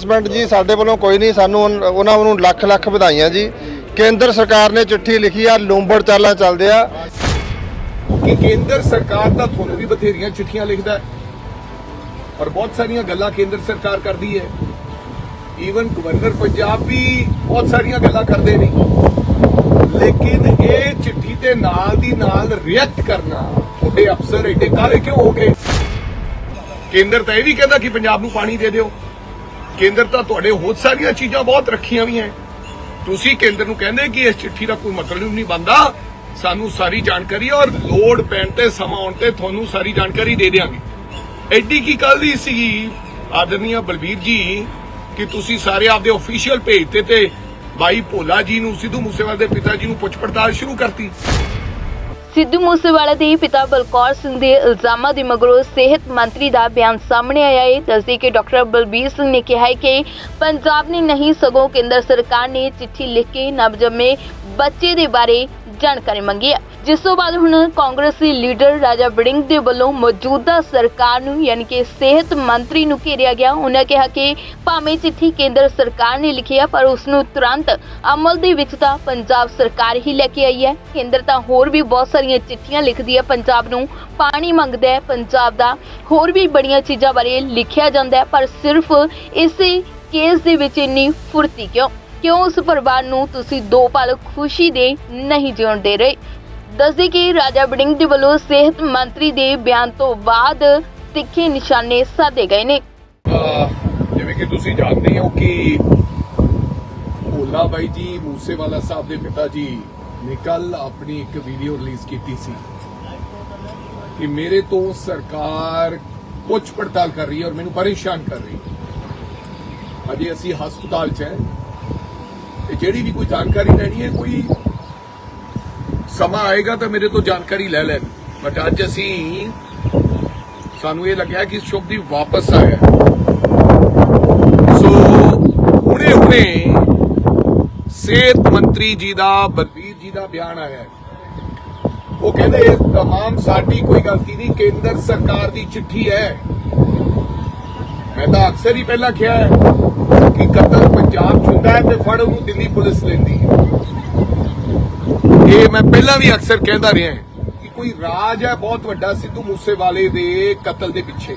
Husband ਜੀ ਸਾਡੇ ਵੱਲੋਂ ਕੋਈ ਨਹੀਂ, ਸਾਨੂੰ ਉਹਨਾਂ ਨੂੰ ਲੱਖ ਲੱਖ ਵਧਾਈਆਂ ਜੀ। ਕੇਂਦਰ ਸਰਕਾਰ ਨੇ ਚਿੱਠੀ ਲਿਖੀ ਆ, ਲੂੰਬੜ ਚਾਲਾਂ ਚੱਲਦੇ ਆ। ਕਿ ਕੇਂਦਰ ਸਰਕਾਰ ਤਾਂ ਤੁਹਾਨੂੰ ਵੀ ਬਥੇਰੀਆਂ ਚਿੱਠੀਆਂ ਲਿਖਦਾ ਹੈ ਬਹੁਤ ਸਾਰੀਆਂ ਗੱਲਾਂ ਕੇਂਦਰ ਸਰਕਾਰ ਕਰਦੀ ਹੈ। ਈਵਨ ਗਵਰਨਰ ਪੰਜਾਬ ਵੀ ਬਹੁਤ ਸਾਰੀਆਂ ਗੱਲਾਂ ਕਰਦੇ ਨੇ। ਲੇਕਿਨ ਇਹ ਚਿੱਠੀ ਦੇ ਨਾਲ ਦੀ ਨਾਲ ਰਿਐਕਟ ਕਰਨਾ, ਤੁਹਾਡੇ ਅਫਸਰ ਏਡੇ ਕਾਲੇ ਕਿਉਂ ਹੋ ਗਏ? ਕੇਂਦਰ ਤਾਂ ਇਹ ਵੀ ਕਹਿੰਦਾ ਕਿ ਪੰਜਾਬ ਨੂੰ ਪਾਣੀ ਦੇ ਦਿਓ। ਕੇਂਦਰ ਤਾਂ ਤੁਹਾਡੇ ਹੋਰ ਸਾਰੀਆਂ ਚੀਜ਼ਾਂ ਬਹੁਤ ਰੱਖੀਆਂ ਵੀ ਹੈ। ਤੁਸੀਂ ਕੇਂਦਰ ਨੂੰ ਕਹਿੰਦੇ ਕਿ ਇਸ ਚਿੱਠੀ ਦਾ ਕੋਈ ਮਤਲਬ ਨਹੀਂ ਬਣਦਾ। ਸਾਨੂੰ ਸਾਰੀ ਜਾਣਕਾਰੀ ਔਰ ਲੋਡ ਪੈਣ ਤੇ ਸਮਾਂ ਆਉਣ ਤੇ ਤੁਹਾਨੂੰ ਸਾਰੀ ਜਾਣਕਾਰੀ ਦੇ ਦੇਵਾਂਗੇ ਐਡੀ ਕੀ ਕੱਲ ਦੀ ਸੀਗੀ ਆਦਰਨੀਆ ਬਲਬੀਰ ਜੀ ਕਿ ਤੁਸੀਂ ਸਾਰੇ ਆਪਦੇ ਅਫੀਸ਼ੀਅਲ ਭੇਜ ਤੇ ਤੇ ਬਾਈ ਭੋਲਾ ਜੀ ਨੂੰ ਸਿੱਧੂ ਮੂਸੇਵਾਲੇ ਦੇ ਪਿਤਾ ਜੀ ਨੂੰ ਪੁੱਛ ਪੜਤਾਲ ਸ਼ੁਰੂ ਕਰਤੀ। ਸਿੱਧੂ ਮੂਸੇਵਾਲਾ ਦੇ ਪਿਤਾ ਬਲਕੌਰ ਸਿੰਘ ਦੇ ਇਲਜ਼ਾਮਾਂ ਦੇ ਮਗਰੋਂ ਸਿਹਤ ਮੰਤਰੀ ਦਾ ਬਿਆਨ ਸਾਹਮਣੇ ਆਇਆ ਹੈ। ਦੱਸਦੇ ਕਿ ਡਾਕਟਰ ਬਲਬੀਰ ਸਿੰਘ ਨੇ ਕਿਹਾ ਹੈ ਕਿ ਪੰਜਾਬ ਨੇ ਨਹੀਂ ਸਗੋਂ ਕੇਂਦਰ ਸਰਕਾਰ ਨੇ ਚਿੱਠੀ ਲਿਖ ਕੇ ਨਵਜੰਮੇ ਬੱਚੇ ਦੇ ਬਾਰੇ ਜਾਣਕਾਰੀ ਮੰਗੀ ਹੈ। ਜਿਸ ਤੋਂ ਬਾਅਦ ਹੁਣ ਕਾਂਗਰਸੀ ਲੀਡਰ ਰਾਜਾ ਵੜਿੰਗ ਦੇ ਵੱਲੋਂ ਮੌਜੂਦਾ ਸਰਕਾਰ ਨੂੰ, ਯਾਨੀ ਕਿ ਸਿਹਤ ਮੰਤਰੀ ਨੂੰ ਘੇਰਿਆ ਗਿਆ। ਉਹਨਾਂ ਕਿਹਾ ਕਿ ਭਾਵੇਂ ਚਿੱਠੀ ਕੇਂਦਰ ਸਰਕਾਰ ਨੇ ਲਿਖੀ ਹੈ, ਪਰ ਉਸ ਨੂੰ ਤੁਰੰਤ ਅਮਲ ਦੇ ਵਿੱਚ ਤਾਂ ਪੰਜਾਬ ਸਰਕਾਰ ਹੀ ਲੈ ਕੇ ਆਈ ਹੈ। ਕੇਂਦਰ ਤਾਂ ਹੋਰ ਵੀ ਬਹੁਤ ਸਾਰੀਆਂ ਚਿੱਠੀਆਂ ਲਿਖਦੀ ਹੈ। ਪੰਜਾਬ ਨੂੰ ਪਾਣੀ ਮੰਗਦਾ ਹੈ। ਪੰਜਾਬ ਦਾ ਹੋਰ ਵੀ ਬੜੀਆਂ ਚੀਜ਼ਾਂ ਬਾਰੇ ਲਿਖਿਆ ਜਾਂਦਾ ਹੈ, ਪਰ ਸਿਰਫ ਇਸੇ ਕੇਸ ਦੇ ਵਿੱਚ ਇੰਨੀ ਫੁਰਤੀ ਕਿਉਂ? ਕਿਉਂ ਉਸ ਪਰਿਵਾਰ ਨੂੰ ਤੁਸੀਂ ਦੋ ਪਲ ਖੁਸ਼ੀ ਦੇ ਨਹੀਂ ਜਿਉਣ ਦੇ ਰਹੇ? ਦੱਸਦੇ ਕਿ ਰਾਜਾ ਵੜਿੰਗ ਦੇ ਵੱਲੋਂ ਸਿਹਤ ਮੰਤਰੀ ਦੇ ਬਿਆਨ ਤੋਂ ਬਾਅਦ ਤਿੱਖੇ ਨਿਸ਼ਾਨੇ ਸਾਧੇ ਗਏ ਨੇ। ਜਿਵੇਂ ਕਿ ਤੁਸੀਂ ਜਾਣਦੇ ਹੋ ਕਿ ਭੋਲਾ ਬਾਈ ਜੀ ਮੂਸੇਵਾਲਾ ਸਾਹਿਬ ਦੇ ਪਿਤਾ ਜੀ ਨੇ ਕੱਲ ਆਪਣੀ ਇੱਕ ਵੀਡੀਓ ਰਿਲੀਜ਼ ਕੀਤੀ ਸੀ ਕਿ ਮੇਰੇ ਤੋਂ ਸਰਕਾਰ ਪੁੱਛ ਪੜਤਾਲ ਕਰ ਰਹੀ ਹੈ ਔਰ ਮੈਨੂੰ ਪਰੇਸ਼ਾਨ ਕਰ ਰਹੀ ਹੈ। ਅਜੇ ਅਸੀਂ ਹਸਪਤਾਲ 'ਚ ਹੈ। ਤੇ ਜਿਹੜੀ ਵੀ ਕੋਈ ਜਾਣਕਾਰੀ ਲੈਣੀ ਹੈ, ਕੋਈ ਸਮਾਂ ਆਏਗਾ ਤਾਂ ਮੇਰੇ ਤੋਂ ਜਾਣਕਾਰੀ ਲੈ ਲੈਣ। ਬਟ ਅੱਜ ਅਸੀਂ ਸਾਨੂੰ ਇਹ ਲੱਗਿਆ ਕਿ ਸ਼ੁਭਦੀਪ ਵਾਪਸ ਆਇਆ ਸੋ ਹੁਣੇ ਹੁਣੇ ਸਿਹਤ ਮੰਤਰੀ ਜੀ ਦਾ, ਬਲਬੀਰ ਜੀ ਦਾ ਬਿਆਨ ਆਇਆ ਉਹ ਕਹਿੰਦੇ, ਇਹ ਤਮਾਮ ਸਾਡੀ ਕੋਈ ਗਲਤੀ ਨਹੀਂ, ਕੇਂਦਰ ਸਰਕਾਰ ਦੀ ਚਿੱਠੀ ਹੈ। ਮੈਂ ਤਾਂ ਅਕਸਰ ਹੀ ਪਹਿਲਾਂ ਕਿਹਾ ਹੈ ਕਿ ਕਤਲ ਪੰਜਾਬ ਹੁੰਦਾ ਹੈ ਤੇ ਫੜ ਉਹਨੂੰ ਦਿੱਲੀ ਪੁਲਿਸ ਲੈਂਦੀ ਹੈ। ਇਹ ਮੈਂ ਪਹਿਲਾਂ ਵੀ ਅਕਸਰ ਕਹਿੰਦਾ ਰਿਹਾ ਕਿ ਕੋਈ ਰਾਜ ਹੈ, ਬਹੁਤ ਵੱਡਾ ਸਿੱਧੂ ਮੂਸੇਵਾਲੇ ਦੇ ਕਤਲ ਦੇ ਪਿੱਛੇ।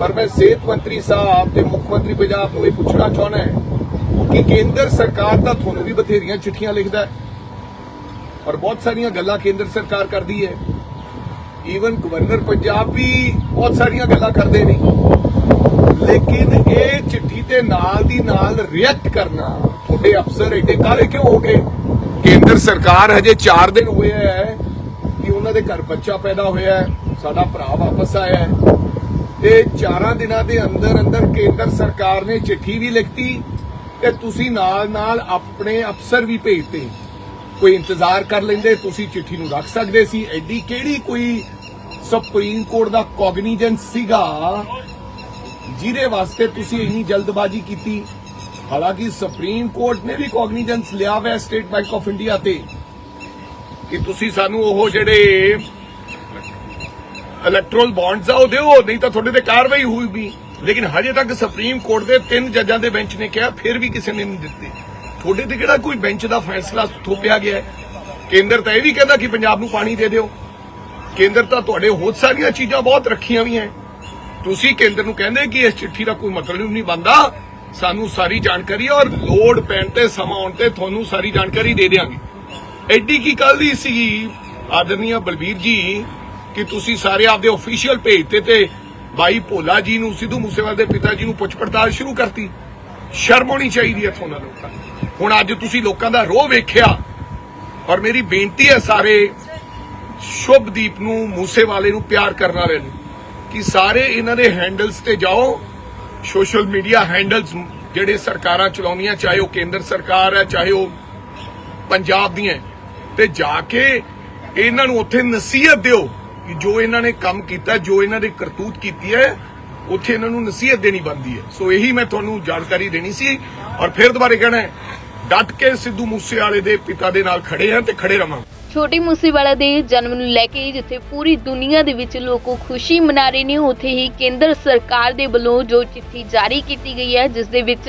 ਪਰ ਮੈਂ ਸਿਹਤ ਮੰਤਰੀ ਸਾਹਿਬ ਤੇ ਮੁੱਖ ਮੰਤਰੀ ਪੰਜਾਬ ਨੂੰ ਇਹ ਪੁੱਛਣਾ ਚਾਹੁੰਦਾ ਹਾਂ ਕਿ ਕੇਂਦਰ ਸਰਕਾਰ ਤਾਂ ਤੁਹਾਨੂੰ ਵੀ ਬਥੇਰੀਆਂ ਚਿੱਠੀਆਂ ਲਿਖਦਾ ਹੈ ਔਰ ਬਹੁਤ ਸਾਰੀਆਂ ਗੱਲਾਂ ਕੇਂਦਰ ਸਰਕਾਰ ਕਰਦੀ ਹੈ। ਈਵਨ ਗਵਰਨਰ ਪੰਜਾਬ ਵੀ ਬਹੁਤ ਸਾਰੀਆਂ ਗੱਲਾਂ ਕਰਦੇ ਨੇ। ਲੇਕਿਨ ਇਹ ਚਿੱਠੀ ਤੇ ਨਾਲ ਦੀ ਨਾਲ ਰਿਐਕਟ ਕਰਨਾ ਤੁਹਾਡੇ ਅਫਸਰ ਏਡੇ ਕਾਲੇ ਕਿਉਂ ਹੋ ਗਏ? ਕੇਂਦਰ ਸਰਕਾਰ ਹਜੇ 4 ਦਿਨ ਹੋਏ ਹੈ ਕਿ ਉਹਨਾਂ ਦੇ ਘਰ ਬੱਚਾ ਪੈਦਾ ਹੋਇਆ ਹੈ, ਸਾਡਾ ਭਰਾ ਵਾਪਸ ਆਇਆ ਹੈ। ਤੇ 4 ਦਿਨਾਂ ਦੇ ਅੰਦਰ ਅੰਦਰ ਕੇਂਦਰ ਸਰਕਾਰ ਨੇ ਚਿੱਠੀ ਵੀ ਲਿਖਤੀ ਤੇ ਤੁਸੀਂ ਨਾਲ ਨਾਲ ਆਪਣੇ ਅਫਸਰ ਵੀ ਭੇਜਤੇ। ਕੋਈ ਇੰਤਜ਼ਾਰ ਕਰ ਲੈਂਦੇ, ਤੁਸੀਂ ਚਿੱਠੀ ਨੂੰ ਰੱਖ ਸਕਦੇ ਸੀ। ਐਡੀ ਕਿਹੜੀ ਕੋਈ ਸੁਪਰੀਮ ਕੋਰਟ ਦਾ ਕੋਗਨੀਜੈਂਸ ਸੀਗਾ ਜਿਹਦੇ ਵਾਸਤੇ ਤੁਸੀਂ ਇੰਨੀ ਜਲਦਬਾਜ਼ੀ ਕੀਤੀ। ਹਾਲਾਂਕਿ ਸੁਪਰੀਮ ਕੋਰਟ ਨੇ ਵੀ ਕੋਗਨੀਜੈਂਸ ਲਿਆ ਹੋਇਆ ਸਟੇਟ ਬੈਂਕ ਆਫ ਇੰਡੀਆ ਤੇ ਕਿ ਤੁਸੀਂ ਸਾਨੂੰ ਉਹ ਜਿਹੜੇ ਇਲੈਕਟ੍ਰੋਲ ਬੌਂਡਸ ਆ, ਉਹ ਦਿਓ, ਨਹੀਂ ਤਾਂ ਤੁਹਾਡੇ ਤੇ ਕਾਰਵਾਈ ਹੋਊਗੀ। ਲੇਕਿਨ ਹਜੇ ਤੱਕ ਸੁਪਰੀਮ ਕੋਰਟ ਦੇ ਤਿੰਨ ਜੱਜਾਂ ਦੇ ਬੈਂਚ ਨੇ ਕਿਹਾ, ਫਿਰ ਵੀ ਕਿਸੇ ਨੇ ਨਹੀਂ ਦਿੱਤੇ। ਤੁਹਾਡੇ ਤੇ ਕਿਹੜਾ ਕੋਈ ਬੈਂਚ ਦਾ ਫੈਸਲਾ ਥੋਪਿਆ ਗਿਆ ਕੇਂਦਰ ਤਾਂ ਇਹ ਵੀ ਕਹਿੰਦਾ ਕਿ ਪੰਜਾਬ ਨੂੰ ਪਾਣੀ ਦੇ ਦਿਓ। ਕੇਂਦਰ ਤਾਂ ਤੁਹਾਡੇ ਹੋਰ ਸਾਰੀਆਂ ਚੀਜ਼ਾਂ ਬਹੁਤ ਰੱਖੀਆਂ ਵੀ ਹੈ। ਤੁਸੀਂ ਕੇਂਦਰ ਨੂੰ ਕਹਿੰਦੇ ਕਿ ਇਸ ਚਿੱਠੀ ਦਾ ਕੋਈ ਮਤਲਬ ਨਹੀਂ ਬਣਦਾ। ਸਾਨੂੰ ਸਾਰੀ ਜਾਣਕਾਰੀ ਔਰ ਲੋਡ ਪੈਣ ਤੇ ਸਮਾਂ ਆਉਣ ਤੇ ਤੁਹਾਨੂੰ ਸਾਰੀ ਜਾਣਕਾਰੀ ਦੇ ਦੇਵਾਂਗੇ ਐਡੀ ਕੀ ਕੱਲ ਦੀ ਸੀਗੀ ਆਦਰਨੀਆ ਬਲਬੀਰ ਜੀ ਕਿ ਤੁਸੀਂ ਸਾਰੇ ਆਪਦੇ ਅਫੀਸ਼ੀਅਲ ਭੇਜ ਤੇ ਤੇ ਬਾਈ ਭੋਲਾ ਜੀ ਨੂੰ, ਸਿੱਧੂ ਮੂਸੇਵਾਲੇ ਦੇ ਪਿਤਾ ਜੀ ਨੂੰ ਪੁੱਛ ਪੜਤਾਲ ਸ਼ੁਰੂ ਕਰਤੀ। ਸ਼ਰਮ ਹੋਣੀ ਚਾਹੀਦੀ ਹੈ ਤੁਹਾਨੂੰ ਲੋਕਾਂ ਨੂੰ। ਹੁਣ ਅੱਜ ਤੁਸੀਂ ਲੋਕਾਂ ਦਾ ਰੋਹ ਵੇਖਿਆ ਔਰ ਮੇਰੀ ਬੇਨਤੀ ਹੈ ਸਾਰੇ ਸ਼ੁਭਦੀਪ ਨੂੰ, ਮੂਸੇਵਾਲੇ ਨੂੰ ਪਿਆਰ ਕਰਨ ਵਾਲੇ ਨੂੰ। ਕਿ ਸਾਰੇ ਇਹਨਾਂ ਦੇ ਹੈਂਡਲਸ ਤੇ ਜਾਓ। ਸੋਸ਼ਲ ਮੀਡੀਆ ਹੈਂਡਲਸ ਜਿਹੜੇ ਸਰਕਾਰਾਂ ਚਲਾਉਂਦੀਆਂ ਚਾਹੇ ਉਹ ਕੇਂਦਰ ਸਰਕਾਰ ਹੈ ਚਾਹੇ ਉਹ ਪੰਜਾਬ ਦੀਆਂ ਤੇ ਜਾ ਕੇ ਇਹਨਾਂ ਨੂੰ ਉੱਥੇ ਨਸੀਹਤ ਦਿਓ ਕਿ ਜੋ ਇਹਨਾਂ ਨੇ ਕੰਮ ਕੀਤਾ ਜੋ ਇਹਨਾਂ ਦੇ ਕਰਤੂਤ ਕੀਤੀ ਹੈ ਉੱਥੇ ਇਹਨਾਂ ਨੂੰ ਨਸੀਹਤ ਦੇਣੀ ਬਣਦੀ ਹੈ। ਸੋ ਇਹੀ ਮੈਂ ਤੁਹਾਨੂੰ ਜਾਣਕਾਰੀ ਦੇਣੀ ਸੀ ਔਰ ਫਿਰ ਦੁਬਾਰੇ ਕਹਿਣਾ ਹੈ, ਡਟ ਕੇ ਸਿੱਧੂ ਮੂਸੇਵਾਲੇ ਦੇ ਪਿਤਾ ਦੇ ਨਾਲ ਖੜੇ ਹਾਂ ਤੇ ਖੜੇ ਰਵਾਂਗੇ। ਛੋਟੇ ਮੂਸੇਵਾਲਾ ਦੇ ਜਨਮ ਨੂੰ ਲੈ ਕੇ ਜਿੱਥੇ ਪੂਰੀ ਦੁਨੀਆ ਦੇ ਵਿੱਚ ਲੋਕ ਖੁਸ਼ੀ ਮਨਾ ਰਹੇ ਨੇ, ਉੱਥੇ ਹੀ ਕੇਂਦਰ ਸਰਕਾਰ ਦੇ ਵੱਲੋਂ ਜੋ ਚਿੱਠੀ ਜਾਰੀ ਕੀਤੀ ਗਈ ਹੈ, ਜਿਸ ਦੇ ਵਿੱਚ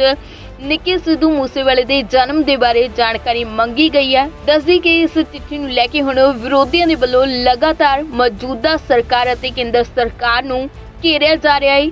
ਨਿੱਕੇ ਸਿੱਧੂ ਮੂਸੇਵਾਲੇ ਦੇ ਜਨਮ ਦੇ ਬਾਰੇ ਜਾਣਕਾਰੀ ਮੰਗੀ ਗਈ ਹੈ। ਦੱਸਦੀ ਕਿ ਇਸ ਚਿੱਠੀ ਨੂੰ ਲੈ ਕੇ ਹੁਣ ਵਿਰੋਧੀਆਂ ਦੇ ਵੱਲੋਂ ਲਗਾਤਾਰ ਮੌਜੂਦਾ ਸਰਕਾਰ ਅਤੇ ਕੇਂਦਰ ਸਰਕਾਰ ਨੂੰ ਘੇਰਿਆ ਜਾ ਰਿਹਾ ਹੈ।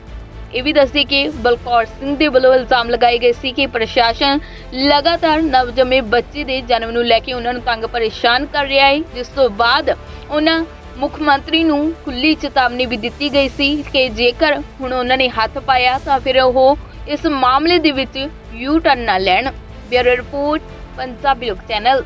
ਇਹ ਵੀ ਦੱਸਦੀ ਕਿ ਬਲਕੌਰ ਸਿੰਘ ਦੇ ਵੱਲੋਂ ਇਲਜ਼ਾਮ ਲਗਾਏ ਗਏ ਸੀ ਕਿ ਪ੍ਰਸ਼ਾਸਨ ਲਗਾਤਾਰ ਨਵਜੰਮੇ ਬੱਚੇ ਦੇ ਜਨਮ ਨੂੰ ਲੈ ਕੇ ਉਹਨਾਂ ਨੂੰ ਤੰਗ ਪਰੇਸ਼ਾਨ ਕਰ ਰਿਹਾ ਹੈ। ਜਿਸ ਤੋਂ ਬਾਅਦ ਉਹਨਾਂ ਮੁੱਖ ਮੰਤਰੀ ਨੂੰ ਖੁੱਲੀ ਚੇਤਾਵਨੀ ਵੀ ਦਿੱਤੀ ਗਈ ਸੀ ਕਿ ਜੇਕਰ ਹੁਣ ਉਹਨਾਂ ਨੇ ਹੱਥ ਪਾਇਆ ਤਾਂ ਫਿਰ ਉਹ ਇਸ ਮਾਮਲੇ ਦੇ ਵਿੱਚ ਯੂ ਟਰਨ ਨਾ ਲੈਣ। ਬਿਊਰੋ ਰਿਪੋਰਟ, ਪੰਜਾਬੀ ਲੋਕ ਚੈਨਲ।